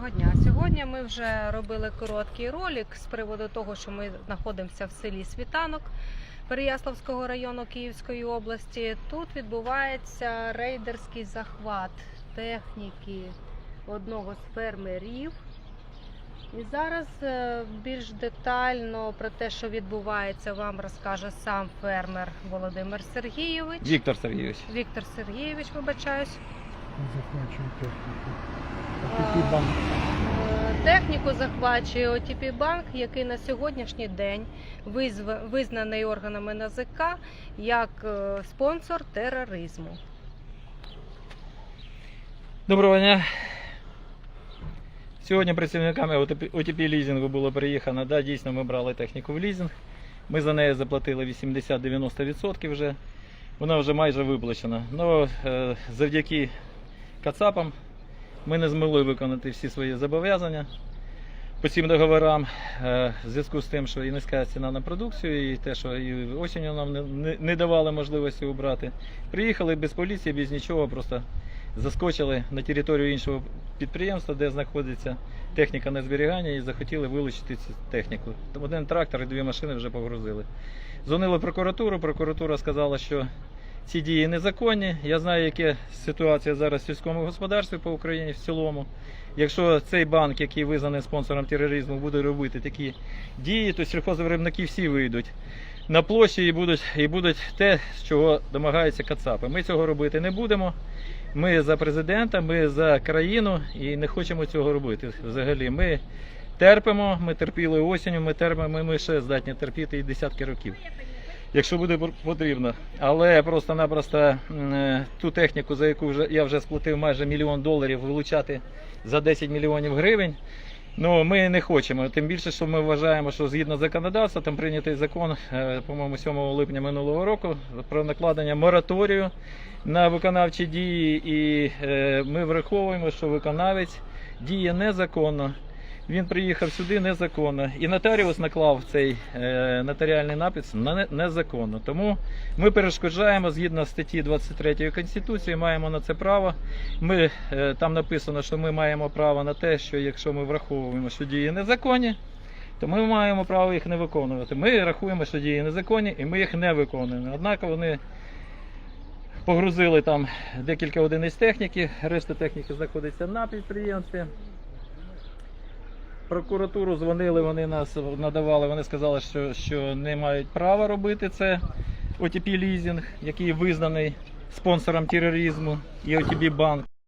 Доброго дня. Сьогодні ми вже робили короткий ролик з приводу того, що ми знаходимося в селі Світанок Переяславського району Київської області. Тут відбувається рейдерський захват техніки одного з фермерів. І зараз е, більш детально про те, що відбувається, вам розкаже сам фермер Володимир Сергійович. Віктор Сергійович. Віктор Сергійович, вибачаюсь. Захвачує техніку. Такий банк Е, Техніку захвачує ОТП банк, який на сьогоднішній день визнаний органами НАЗК як е, спонсор тероризму. Доброго дня. Сьогодні працівниками ОТП лізінгу було приїхано. Да, дійсно, ми брали техніку в лізинг. Ми за неї заплатили 80-90% вже. Вона вже майже виплачена. Ну, е, завдяки Кацапам ми не змогли виконати всі свої зобов'язання по цим договорам. Е, В зв'язку з тим, що і низька ціна на продукцію, і те, що і осінню нам не, давали можливості убрати. Приїхали без поліції, без нічого, просто заскочили на територію іншого підприємства, де знаходиться техніка на зберігання, і захотіли вилучити цю техніку. Один трактор і дві машини вже погрузили. Дзвонили прокуратуру, прокуратура сказала, що ці дії незаконні. Я знаю, яка ситуація зараз в сільському господарстві по Україні в цілому. Якщо цей банк, який визнаний спонсором тероризму, буде робити такі дії, то сільхозвиробники всі вийдуть на площі і будуть, і будуть те, з чого домагаються Кацапи. Ми цього робити не будемо. Ми за президента, ми за країну і не хочемо цього робити. Взагалі, ми терпимо, ми терпіли осінню, ми терпимо, ми ще здатні терпіти і десятки років. Якщо буде потрібно. Але просто-напросто е, ту техніку, за яку вже я вже сплатив майже мільйон доларів, вилучати за 10 мільйонів гривень. Ну, ми не хочемо. Тим більше, що ми вважаємо, що згідно законодавства, там прийнятий закон, е, по-моєму, 7 липня минулого року про накладення мораторію на виконавчі дії, і е, ми враховуємо, що виконавець діє незаконно. Він приїхав сюди незаконно. І нотаріус наклав цей е, нотаріальний напис на незаконно. Тому ми перешкоджаємо згідно статті 23 Конституції, маємо на це право. Ми, е, там написано, що ми маємо право на те, що якщо ми враховуємо, що дії незаконні, то ми маємо право їх не виконувати. Ми рахуємо, що дії незаконні, і ми їх не виконуємо. Однак вони погрузили там декілька одиниць техніки, решта техніки знаходиться на підприємстві. Прокуратуру дзвонили, вони нас надавали, вони сказали, що, що не мають права робити це. ОТП лізінг, який визнаний спонсором тероризму, і ОТП банк.